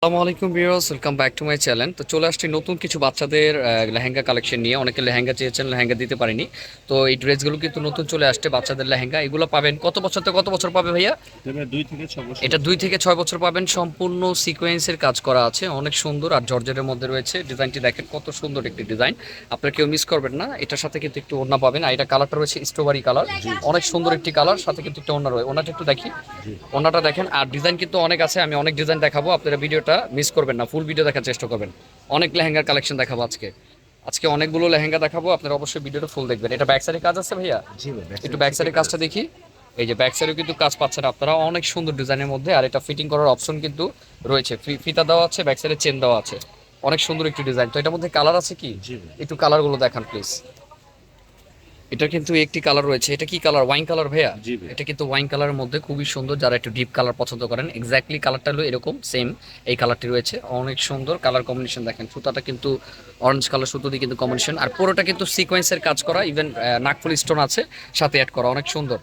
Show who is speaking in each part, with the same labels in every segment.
Speaker 1: আসসালামু আলাইকুম viewers welcome back to my channel. তো চলে আসছি নতুন কিছু বাচ্চাদের লেহেঙ্গা কালেকশন নিয়ে। অনেকে লেহেঙ্গা চেয়েছেন লেহেঙ্গা দিতে পারিনি। তো এই ড্রেসগুলো কিন্তু নতুন চলে আসছে বাচ্চাদের লেহেঙ্গা। এগুলো পাবেন কত বছর থেকে কত বছর পাবে ভাইয়া? এটা দুই থেকে ছয় বছর। পাবেন। সম্পূর্ণ সিকোয়েন্সের কাজ করা আছে। অনেক সুন্দর আর জর্জেটের মধ্যে রয়েছে। ডিজাইনটি দেখেন কত সুন্দর একটি ডিজাইন। আপনারা কেউ মিস করবেন না। এটার সাথে কিন্তু একটু ওড়না পাবেন। আর এটা কালারটা রয়েছে স্ট্রবেরি কালার অনেক সুন্দর একটি কালার সাথে কিন্তু একটা ওড়না রয়েছে ওনাটা একটু দেখি। ওনাটা দেখেন। আর ডিজাইন কিন্তু অনেক আছে। আমি অনেক ডিজাইন দেখাবো। আপনারা ভিডিওটা মিস করবেন না ফুল ভিডিও দেখার চেষ্টা করবেন। অনেক লেহেঙ্গার কালেকশন দেখাবো আজকে। আজকে অনেকগুলো লেহেঙ্গা দেখাবো আপনারা অবশ্যই ভিডিওটা ফুল দেখবেন। এটা ব্যাক সাইডে কাজ আছে ভাইয়া?
Speaker 2: জি ভাই
Speaker 1: একটু ব্যাক সাইডের কাজটা দেখি। এই যে ব্যাক সাইডেও কিন্তু কাজ পাচ্ছেন আপনারা অনেক সুন্দর ডিজাইনের মধ্যে। আর এটা ফিটিং করার অপশন কিন্তু রয়েছে। ফিতা দেওয়া আছে ব্যাক সাইডে চেন দেওয়া আছে। অনেক সুন্দর একটি ডিজাইন তো এটার মধ্যে কালার আছে কি? একটু কালারগুলো দেখান প্লিজ এটা কিন্তু একটি কালার রয়েছে। এটা কি কালার ওয়াইন কালার ভাইয়া? এটা কিন্তু ওয়াইন কালারের মধ্যে খুবই সুন্দর। যারা একটু ডিপ কালার পছন্দ করেন এক্স্যাক্টলি কালারটা হলো এরকম সেম এই কালারটি রয়েছে। অনেক সুন্দর কালার কম্বিনেশন দেখেন। সুতাটা কিন্তু অরেঞ্জ কালার সুতো দিয়ে কিন্তু কম্বিনেশন আর পুরোটা কিন্তু সিকোয়েন্সের কাজ করা ইভেন নাকফুল স্টোন আছে সাথে অ্যাড করা। অনেক সুন্দর।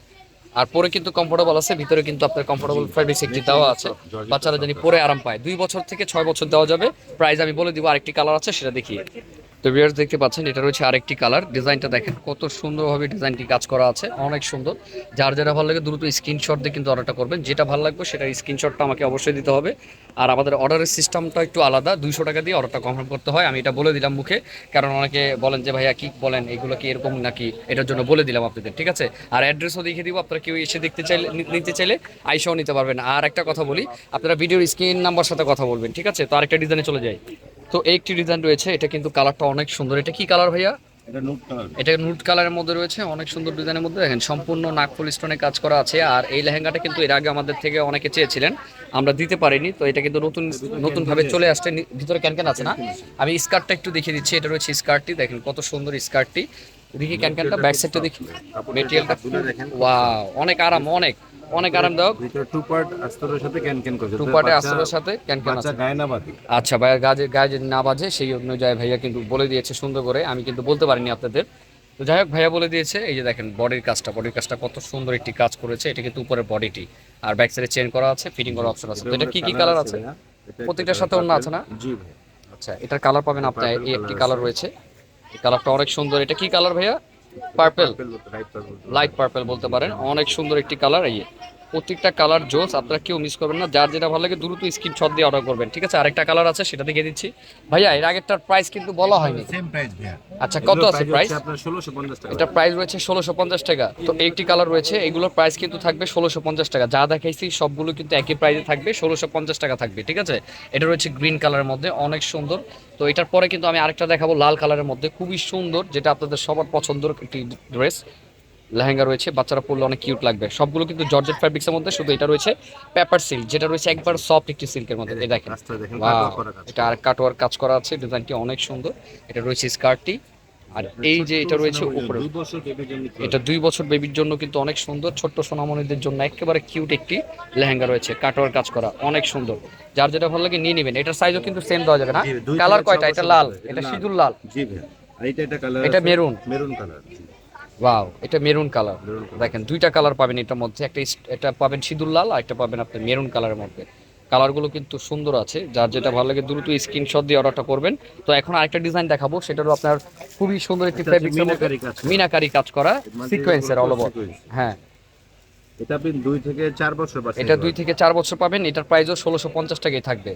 Speaker 1: আর পরে কিন্তু কমফোর্টেবল আছে ভিতরে কিন্তু আপনার কমফোর্টেবল ফ্যাব্রিক একটি দেওয়া আছে। বাচ্চারা জানি পরে আরাম পায়। দুই বছর থেকে ছয় বছর দেওয়া যাবে। প্রাইস আমি বলে দিব আরেকটি কালার আছে সেটা দেখিয়ে। তো ভিউয়ার্স দেখতে পাচ্ছেন, এটা রয়েছে আরেকটি কালার ডিজাইনটা দেখেন, কত সুন্দরভাবে ডিজাইনটি কাজ করা আছে, অনেক সুন্দর। যার যেটা ভালো লাগে দ্রুত স্ক্রিনশট দিয়ে কিন্তু অর্ডারটা করবেন। যেটা ভালো লাগবে সেটার স্ক্রিনশটটা আমাকে অবশ্যই দিতে হবে। আর আমাদের অর্ডারের সিস্টেমটা একটু আলাদা, দুইশো টাকা দিয়ে অর্ডারটা কনফার্ম করতে হয়। আমি এটা বলে দিলাম মুখে, কারণ অনেকে বলেন যে, ভাইয়া, কি বলেন? এগুলো কি এরকম নাকি? এটার জন্য বলে দিলাম আপনাদের, ঠিক আছে? আর অ্যাড্রেসও দেখিয়ে দিব, আপনারা কেউ এসে দেখতে চাইলে নিতে চাইলে আইসাও নিতে পারবেন। আর একটা কথা বলি, আপনারা ভিডিওর স্ক্রিন নাম্বার সাথে কথা বলবেন, ঠিক আছে? তো আরেকটা ডিজাইনে চলে যাই। তো এই একটি ডিজাইন রয়েছে এটা কিন্তু কালারটা অনেক সুন্দর। এটা কি কালার ভাইয়া?
Speaker 2: এটা নোট
Speaker 1: কালারের মধ্যে রয়েছে অনেক সুন্দর ডিজাইনের মধ্যে। দেখেন সম্পূর্ণ নাকফুল স্টোনে কাজ করা আছে আর এই লেহেঙ্গাটা কিন্তু এর আগে আমাদের থেকে অনেকে চেয়েছিলেন আমরা দিতে পারিনি। তো এটা কিন্তু নতুন নতুন ভাবে চলে আসছে ভিতরে ক্যান ক্যান আছে না? আমি স্কার্টটা একটু দেখিয়ে দিচ্ছি এটা রয়েছে স্কার্টটি দেখেন কত সুন্দর স্কার্টটি দেখি ক্যান ক্যানটা ব্যাক সাইডটা দেখি মেটেরিয়ালটা
Speaker 2: দেখেন।
Speaker 1: ওয়াও অনেক আরাম অনেক। অনেক আরামদায়ক
Speaker 2: ভিতরে টু পার্ট আস্তরের সাথে ক্যান ক্যান করছে।
Speaker 1: টু পার্টে আস্তরের সাথে ক্যান ক্যান আছে।
Speaker 2: গায়ে না বাদি
Speaker 1: আচ্ছা ভাইয়া গায়ে গায়ে যদি না বাজে সেই অনুযায়ী ভাইয়া কিন্তু বলে দিয়েছে সুন্দর করে। আমি কিন্তু বলতে পারিনি আপনাদের। তো যাই হোক ভাইয়া বলে দিয়েছে এই যে দেখেন বডির কাজটা। বডির কাজটা কত সুন্দর একটি কাজ করেছে। এটা কিন্তু উপরের বডিটি আর ব্যাক সাইডে চেন করা আছে ফিটিং করার অপশন আছে। তো এটা কি কি কালার আছে প্রত্যেকটার সাথে অন্য আছে না?
Speaker 2: জি
Speaker 1: আচ্ছা এটার কালার পাবেন আপনি এই একটি কালার রয়েছে। এই কালারটা অনেক সুন্দর। এটা কি কালার ভাইয়া? পার্পল লাইট পার্পেল বলতে। পারেন। অনেক সুন্দর একটি কালার এই প্রত্যেকটা কালার জোস আপনারা কেউ মিস করবেন না। যার যেটা ভালো লাগে দ্রুত স্ক্রিনশট দিয়ে অর্ডার করবেন। ঠিক আছে? আরেকটা কালার আছে সেটা দেখিয়ে দিচ্ছি। ভাইয়া এর আগেরটার প্রাইস কিন্তু বলা হয়নি।
Speaker 2: সেম প্রাইস ভাইয়া।
Speaker 1: আচ্ছা কত আছে প্রাইস
Speaker 2: আপনার 1650 টাকা।
Speaker 1: এটা প্রাইস রয়েছে ষোলোশো পঞ্চাশ টাকা। তো একটি কালার রয়েছে এগুলোর প্রাইস কিন্তু থাকবে ষোলোশো পঞ্চাশ টাকা। যা দেখাইছি সবগুলো কিন্তু একই প্রাইসে থাকবে ষোলোশো পঞ্চাশ টাকা থাকবে ঠিক আছে? এটা রয়েছে গ্রিন কালারের মধ্যে অনেক সুন্দর। তো এটার পরে কিন্তু আমি আরেকটা দেখাবো লাল কালারের মধ্যে। খুবই সুন্দর যেটা আপনাদের সবার পছন্দের একটি ড্রেস লেহেঙ্গা রয়েছে বাচ্চারা পরলে অনেক কিউট লাগবে। সবগুলো কিন্তু জর্জেট ফ্যাব্রিক্সের মধ্যে শুধু এটা রয়েছে পেপার সিল্ক যেটা রয়েছে একবার সফট একটি সিল্কের মধ্যে এই দেখেন। এটা আর কাটওয়ার কাজ করা আছে ডিজাইনটি অনেক সুন্দর। এটা রয়েছে স্কার্টটি। আর এই যে এটা রয়েছে উপরে। এটা দুই বছর বেবির জন্য কিন্তু অনেক সুন্দর ছোট্ট সোনামণিদের জন্য একেবারে কিউট একটি লেহেঙ্গা রয়েছে কাটোয়ার কাজ করা অনেক সুন্দর। যার যেটা ভালো লাগে নিয়ে নেবেন। এটার সাইজও কিন্তু সেম দেওয়া যাবে না। কালার কয়টা? এটা লাল এটা। সিঁদুর লাল।
Speaker 2: জি ভাইয়া আর এটা কালার
Speaker 1: এটা মেরুন
Speaker 2: মেরুন কালার
Speaker 1: ওয়াও এটা মেরুন কালার দেখেন দুইটা কালার পাবেন এটার মধ্যে একটা এটা পাবেন সিঁদুর লাল আর একটা পাবেন আপনি মেরুন কালারের মধ্যে। কালারগুলো কিন্তু সুন্দর আছে যার যেটা ভালো লাগে দ্রুত স্ক্রিনশট দিয়ে অর্ডারটা করবেন। তো এখন আরেকটা ডিজাইন দেখাবো সেটারও আপনার খুবই সুন্দর একটি ফেব্রিক্সের মধ্যে
Speaker 2: মিনাকারি কাজ করা।
Speaker 1: সিকোয়েন্সের অল ওভার হ্যাঁ।
Speaker 2: এটা আপনি দুই থেকে চার বছর বাচ্চা
Speaker 1: এটা দুই থেকে চার বছর পাবেন এটার প্রাইসও ষোলোশো পঞ্চাশ টাকাই থাকবে।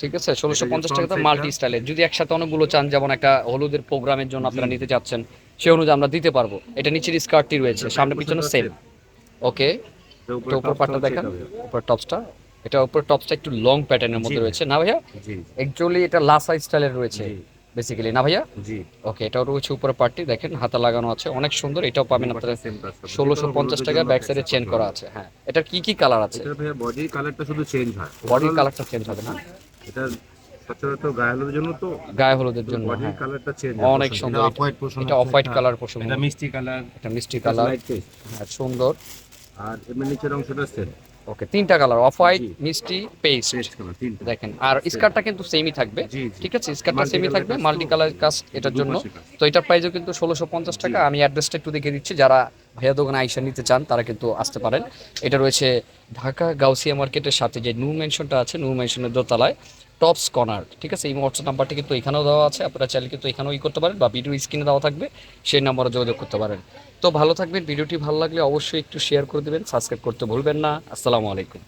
Speaker 1: ঠিক আছে? ষোলোশো পঞ্চাশ টাকা মাল্টি স্টাইলের যদি একসাথে অনেকগুলো চান যেমন একটা হলুদের প্রোগ্রামের জন্য আপনারা নিতে চাচ্ছেন সে অনুযায়ী আমরা দিতে পারব। এটা নিচের স্কার্টটি রয়েছে সামনে পিছনে সেম ওকে
Speaker 2: তো
Speaker 1: উপর পাটটা দেখান উপর টপসটা এটা উপর টপসটা একটু লং প্যাটার্নের মধ্যে রয়েছে না ভাইয়া?
Speaker 2: জি।
Speaker 1: অ্যাকচুয়ালি এটা লাসা স্টাইলের রয়েছে। বেসিক্যালি না ভাইয়া?
Speaker 2: জি।
Speaker 1: ওকে এটাও রয়েছে উপরে পার্টি দেখেন হাতা লাগানো আছে অনেক সুন্দর এটাও পাবেন আপনারা। ষোলোশো পঞ্চাশ টাকা ব্যাক সাইডে চেঞ্জ করা আছে হ্যাঁ। এটার কি কি কালার আছে?
Speaker 2: এটা ভাইয়া বডির কালারটা শুধু চেঞ্জ হয়।
Speaker 1: বডির কালারটা চেঞ্জ হবে না?
Speaker 2: এটা সচরাচর গায়ে হলুদের জন্য তো
Speaker 1: গায়ে হলুদের জন্য
Speaker 2: বডির কালারটা চেঞ্জ
Speaker 1: অনেক সুন্দর।
Speaker 2: অফ হোয়াইট পোর্শন
Speaker 1: এটা অফ হোয়াইট কালার
Speaker 2: এটা মিষ্টি কালার
Speaker 1: এটা মিষ্টি কালার হ্যাঁ সুন্দর।
Speaker 2: আর এমনি নিচের অংশটা সেম
Speaker 1: ওকে তিনটা কালার অফ হোয়াইট মিষ্টি পেস্ট দেখেন আর স্কার্টটা কিন্তু সেমই থাকবে। ঠিক আছে স্কার্টটা সেমই থাকবে মাল্টি কালার কাজ এটার জন্য। তো এটার প্রাইসও কিন্তু ষোলোশো পঞ্চাশ টাকা। আমি অ্যাড্রেসটা একটু দেখে দিচ্ছি যারা ভাইয়া দোকানে আইসা নিতে চান, তারা কিন্তু আসতে পারেন। এটা রয়েছে ঢাকা গাউসিয়া মার্কেটের সাথে যে নূর মেনশনটা আছে, নূর মেনশনের দোতলায়, টপস কর্নার, ঠিক আছে? এই হোয়াটসঅ্যাপ নাম্বারটি কিন্তু এখানেও দেওয়া আছে, আপনারা চাইলে কিন্তু এখানেও ই করতে পারেন বা ভিডিও স্ক্রিনে দেওয়া থাকবে, সেই নাম্বারে যোগাযোগ করতে পারেন। তো ভালো থাকবেন, ভিডিওটি ভালো লাগলে অবশ্যই একটু শেয়ার করে দেবেন সাবস্ক্রাইব করতে ভুলবেন না। আসসালামু আলাইকুম।